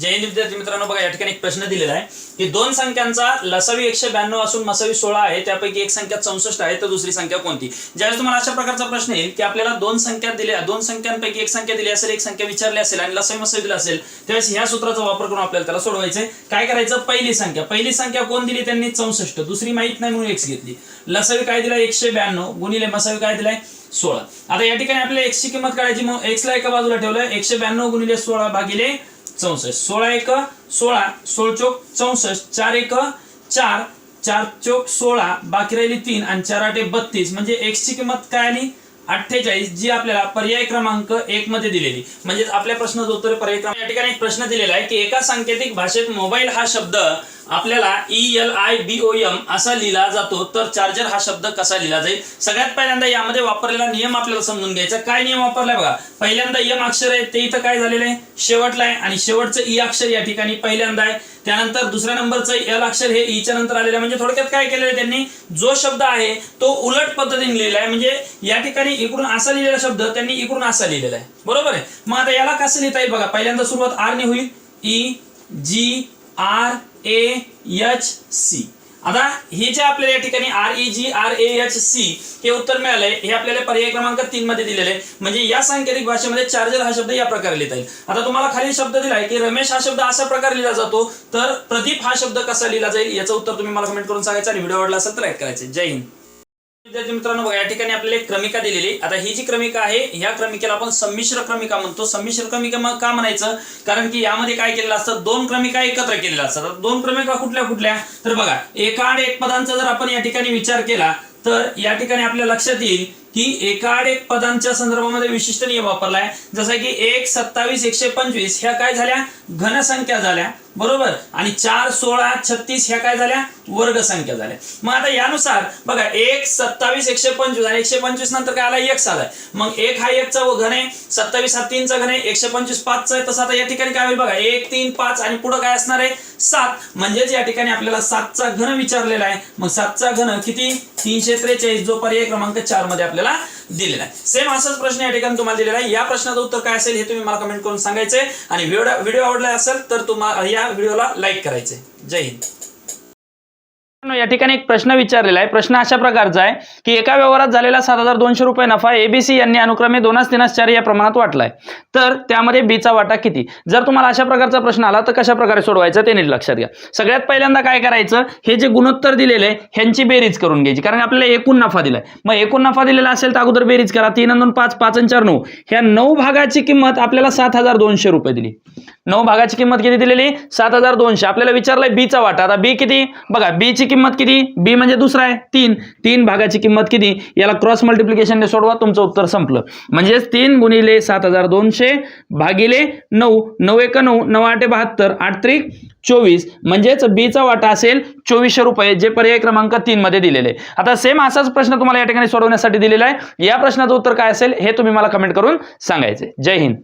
जय हिंद विद्यार्थी मित्रांनो बघा या ठिकाणी एक प्रश्न दिलेला आहे की दोन संख्यांचा लसावी एकशे ब्याण्णव असून मसावी सोळा आहे त्यापैकी एक संख्या चौसष्ट आहे तर दुसरी संख्या कोणती? ज्यावेळेस तुम्हाला अशा प्रकारचा प्रश्न येईल की आपल्याला दोन संख्या दिल्या दोन संख्यांपैकी एक संख्या दिली असेल एक संख्या विचारली असेल आणि लसावी मसावी दिला असेल त्यावेळेस ह्या सूत्राचा वापर करून आपल्याला त्याला सोडवायचं काय करायचं? पहिली संख्या. पहिली संख्या कोण दिली? त्यांनी चौसष्ट. दुसरी माहीत नाही म्हणून एक्स घेतली. लसावी काय दिला एकशे ब्याण्णव. गुणिले मसावी काय दिलाय? सोळा. आता या ठिकाणी आपल्याला एक्सची किंमत काढायची मग एक्सला एका बाजूला ठेवलं एकशे ब्याण्णव गुणिले सोळा भागिले चौसष्ट. सोळा एक सोळा सोळ चोक चौसष्ट. चार एक चार चार चोक सोळा. बाकी राहिली तीन आणि चार आठे बत्तीस. म्हणजे एक्सची किंमत काय आली? अठ्ठेचाळीस जी आपल्याला पर्याय क्रमांक एक मध्ये दिलेली. म्हणजे आपल्या प्रश्नाचं उत्तर पर्याय क्रमांक या ठिकाणी एक प्रश्न दिलेला आहे की एका सांकेतिक भाषेत मोबाईल हा शब्द आपल्याला E L I B O M असा लिहिला जातो. तर चार्जर हा शब्द कसा लिहिला जाईल? सगळ्यात पहिल्यांदा यामध्ये वापरलेला नियम आपल्याला समजून घ्यायचा काय नियम वापरलाय बघा. पहिल्यांदा यम अक्षर आहे ते इथं काय झालेलं आहे? शेवटला आहे आणि शेवटचं ई अक्षर या ठिकाणी पहिल्यांदा आहे. त्यानंतर दुसऱ्या नंबरचं एल अक्षर हे e ईच्या नंतर आलेलं आहे. म्हणजे थोडक्यात काय केलेलं आहे त्यांनी? जो शब्द आहे तो उलट पद्धतीने लिहिलेला आहे. म्हणजे या ठिकाणी इकडून असा लिहिलेला शब्द त्यांनी इकडून असा लिहिलेला आहे. बरोबर आहे? मग आता याला कसं लिहिता येईल बघा. पहिल्यांदा सुरुवात आर ने होईल. E G R A H C आता हे जे आपल्याला या ठिकाणी R E G R A H C हे उत्तर मिळालंय हे आपल्याला पर्याय क्रमांक तीन मध्ये दिलेले आहे म्हणजे या सांकेतिक भाषेमध्ये चार्जर हा शब्द या प्रकारे लिहिता येईल. आता तुम्हाला खाली शब्द दिलाय की रमेश हा शब्द अशा प्रकारे लिहिला जातो तर प्रदीप हा शब्द कसा लिहिला जाईल याचं उत्तर तुम्ही मला कमेंट करून सांगायचं आणि व्हिडिओ आवडला असेल तर लाईक करायचे. जय हिंद. विद्यार्थी मित्रांनो बघा या ठिकाणी आपल्याला एक क्रमिका दिलेली आता ही जी क्रमिका आहे ह्या क्रमिकेला आपण संमिश्र क्रमिका म्हणतो. संमिश्र क्रमिका का म्हणायचं? कारण की यामध्ये काय केलेलं असतं? दोन क्रमिका एकत्र केलेल्या असतात. दोन क्रमिका कुठल्या कुठल्या? तर बघा एका आणि एक पदांचा जर आपण या ठिकाणी विचार केला तर या ठिकाणी आपल्या लक्षात येईल की एकाडेक एक पदांच्या संदर्भामध्ये विशिष्ट नियम वापरलाय. जसं की एक सत्तावीस एकशे पंचवीस ह्या काय झाल्या? घनसंख्या झाल्या. बरोबर? आणि चार सोळा छत्तीस ह्या काय झाल्या? वर्ग संख्या झाल्या. मग आता यानुसार बघा एक सत्तावीस एकशे पंचवीस आणि एकशे पंचवीस नंतर काय आला एक आलाय. मग एक हा एकचा घन आहे. सत्तावीस हा तीनचा घन आहे. एकशे पंचवीस पाचचा आहे. तसं आता या ठिकाणी काय होईल बघा? एक तीन पाच आणि पुढे काय असणार आहे? सात. म्हणजेच या ठिकाणी आपल्याला सातचा घन विचारलेला आहे. मग सातचा घन किती? तीनशे त्रेचाळीस जो पर्याय क्रमांक चारमध्ये आपल्याला दिलेला आहे. सेम असाच प्रश्न या ठिकाणी तुम्हाला दिलेला आहे. या प्रश्नाचं उत्तर काय असेल हे तुम्ही मला कमेंट करून सांगायचंय. आणि व्हिडिओ व्हिडिओ आवडला असेल तर तुम्हाला या व्हिडिओला लाईक करायचे जय हिंद. या ठिकाणी एक प्रश्न विचारलेला आहे. प्रश्न अशा प्रकारचा आहे की एका व्यवहारात झालेला सात हजार दोनशे रुपये नफा एबीसी यांनी अनुक्रमे दोनच तीनास चार या प्रमाणात वाटलाय. तर त्यामध्ये बीचा वाटा किती? जर तुम्हाला अशा प्रकारचा प्रश्न आला तर कशा प्रकारे सोडवायचा ते नीट लक्षात घ्या. सगळ्यात पहिल्यांदा काय करायचं हे जे गुणोत्तर दिलेले आहे ह्यांची बेरीज करून घ्यायची. कारण आपल्याला एकूण नफा दिलाय. मग एकूण नफा दिलेला असेल तर अगोदर बेरीज करा. तीन दोन पाच पाच आणि चार नऊ. ह्या नऊ भागाची किंमत आपल्याला सात हजार दोनशे रुपये दिली. नऊ भागाची किंमत किती दिलेली? सात हजार दोनशे. आपल्याला विचारलंय बीचा वाटा. आता बी किती? बघा बी ची किंमत किती? बी म्हणजे दुसरा आहे तीन. तीन भागाची किंमत किती? याला क्रॉस मल्टिप्लिकेशनने सोडवा तुमचं उत्तर संपलं. म्हणजेच तीन गुणिले सात हजार दोनशे भागिले नऊ. नऊ एक नऊ नऊ आठ बहात्तर आठ त्रिक चोवीस. म्हणजेच बीचा वाटा असेल चोवीसशे रुपये जे पर्याय क्रमांक तीन मध्ये दिलेले. आता सेम असाच प्रश्न तुम्हाला या ठिकाणी सोडवण्यासाठी दिलेला आहे. या प्रश्नाचं उत्तर काय असेल हे तुम्ही मला कमेंट करून सांगायचे. जय हिंद.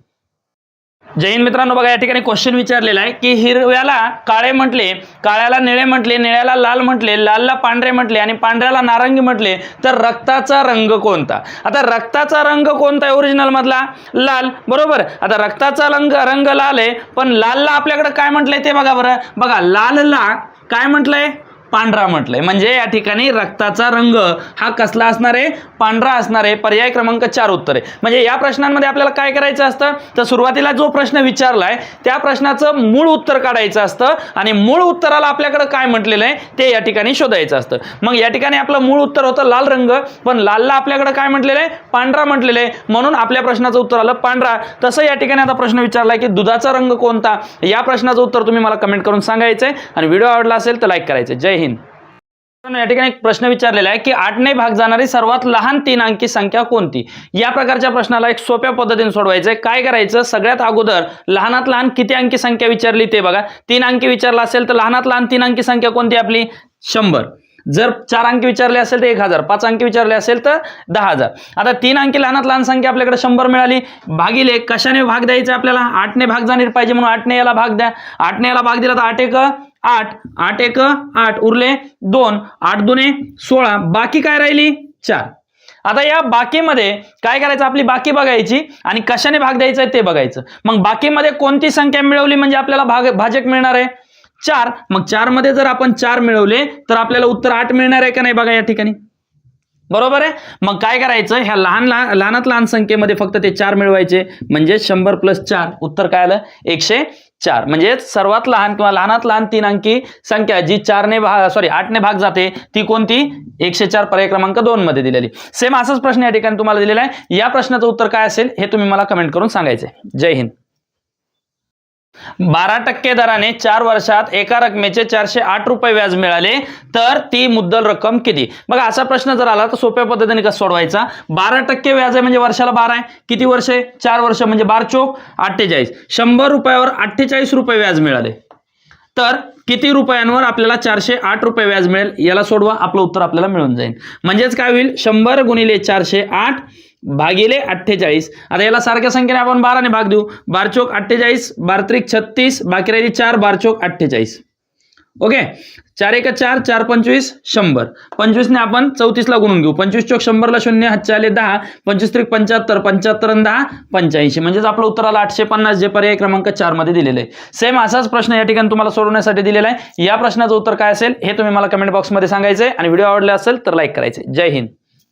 जैन मित्रांनो बघा या ठिकाणी क्वेश्चन विचारलेला आहे की हिरव्याला काळे म्हटले काळ्याला निळे म्हटले निळ्याला लाल म्हटले लालला पांढरे म्हटले आणि पांढऱ्याला नारंगी म्हटले तर रक्ताचा रंग कोणता? आता रक्ताचा रंग कोणता आहे ओरिजिनल मधला? लाल बरोबर? आता रक्ताचा रंग रंग लाल आहे पण लालला आपल्याकडे काय म्हटलंय ते बघा बरं. बघा लालला काय म्हटलंय? पांढरा म्हटलंय. म्हणजे या ठिकाणी रक्ताचा रंग हा कसला असणार आहे? पांढरा असणार आहे. पर्याय क्रमांक चार उत्तर आहे. म्हणजे या प्रश्नांमध्ये आपल्याला काय करायचं असतं? तर सुरुवातीला जो प्रश्न विचारलाय त्या प्रश्नाचं मूळ उत्तर काढायचं असतं आणि मूळ उत्तराला आपल्याकडे काय म्हटलेलं आहे? ते या ठिकाणी शोधायचं असतं. मग या ठिकाणी आपलं मूळ उत्तर होतं लाल रंग पण लालला आपल्याकडे काय म्हटलेलं आहे? पांढरा म्हटलेलं आहे. म्हणून आपल्या प्रश्नाचं उत्तर आलं पांढरा. तसं या ठिकाणी आता प्रश्न विचारलाय की दुधाचा रंग कोणता? या प्रश्नाचं उत्तर तुम्ही मला कमेंट करून सांगायचं आहे आणि व्हिडिओ आवडला असेल तर लाईक करायचं जय हिंद. तीन या ठिकाणी एक प्रश्न विचारलेला आहे की आठने भाग जाणारी सर्वात लहान तीन अंकी संख्या कोणती? या प्रकारच्या प्रश्नाला एक सोप्या पद्धतीने सोडवायचं आहे काय करायचं? सगळ्यात अगोदर लहानात लहान किती अंकी संख्या विचारली ते बघा. तीन अंकी विचारला असेल तर लहानात लहान तीन अंकी संख्या कोणती आपली? शंभर. जर चार अंकी विचारले असेल तर एक हजार. पाच अंकी विचारले असेल तर दहा हजार. आता तीन अंकी लहानात लहान संख्या आपल्याकडे शंभर मिळाली. भागिले कशाने भाग द्यायचा आपल्याला? आठने भाग जाणार पाहिजे म्हणून आठने याला भाग द्या. आठने याला भाग दिला तर आठ एक आठ आठ एक आठ उरले दोन आठ दोने सोळा. बाकी काय राहिली? चार. आता या बाकीमध्ये काय करायचं? आपली बाकी बघायची आणि कशाने भाग द्यायचा आहे ते बघायचं. मग बाकीमध्ये कोणती संख्या मिळवली म्हणजे आपल्याला भाग भाजक मिळणार आहे? चार. मग चारमध्ये जर आपण चार मिळवले तर आपल्याला उत्तर आठ मिळणार आहे का नाही बघा या ठिकाणी? बरोबर आहे? मग काय करायचं? ह्या लहान लहान लहानात लहान संख्येमध्ये फक्त ते चार मिळवायचे. म्हणजे शंभर प्लस चार. उत्तर काय आलं? एकशे चार. म्हणजे सर्वात लहान किंवा लहानात लहान तीन अंकी संख्या जी चारने भाग सॉरी आठने भाग जाते ती कोणती? एकशे चार पर्याय क्रमांक दोन मध्ये दिलेली. सेम असाच प्रश्न या ठिकाणी तुम्हाला दिलेला आहे. या प्रश्नाचं उत्तर काय असेल? हे तुम्ही मला कमेंट करून सांगायचे जय हिंद. बारा टक्के दराने चार वर्षात एका रकमेचे चारशे आठ रुपये व्याज मिळाले तर ती मुद्दल रक्कम किती? बघा असा प्रश्न जर आला तर सोप्या पद्धतीने कसा सोडवायचा? बारा टक्के व्याज आहे म्हणजे वर्षाला बारा आहे. किती वर्ष आहे? चार वर्ष म्हणजे बार चोक अठ्ठेचाळीस. शंभर रुपयावर अठ्ठेचाळीस रुपये व्याज मिळाले. तर किती रुपयांवर आपल्याला चारशे आठ रुपये व्याज मिळेल? याला सोडवा आपलं उत्तर आपल्याला मिळून जाईल. म्हणजेच काय होईल? शंभर गुणिले चारशे आठ भागिले अठ्ठेचाळीस. आता याला सारख्या संख्येने आपण बाराने भाग देऊ. बारचोक अठ्ठेचाळीस बारत्रिक छत्तीस बाकी राहिली चार बारचोक अठ्ठेचाळीस. ओके? चार एक चार चार पंचवीस शंभर. पंचवीसने आपण चौतीसला गुणून घेऊ. पंचवीस चोक शंभरला शून्य हातचे आले दहा. पंचवीस त्रिक पंच्याहत्तर पंच्याहत्तर आणि दहा पंच्याऐंशी. म्हणजेच आपलं उत्तर आलं आठशे पन्नास जे पर्याय क्रमांक चारमध्ये दिलेलं आहे. सेम असाच प्रश्न या ठिकाणी तुम्हाला सोडवण्यासाठी दिलेला आहे. या प्रश्नाचं उत्तर काय असेल हे तुम्ही मला कमेंट बॉक्समध्ये सांगायचं आहे आणि व्हिडिओ आवडला असेल तर लाईक करायचे जय हिंद.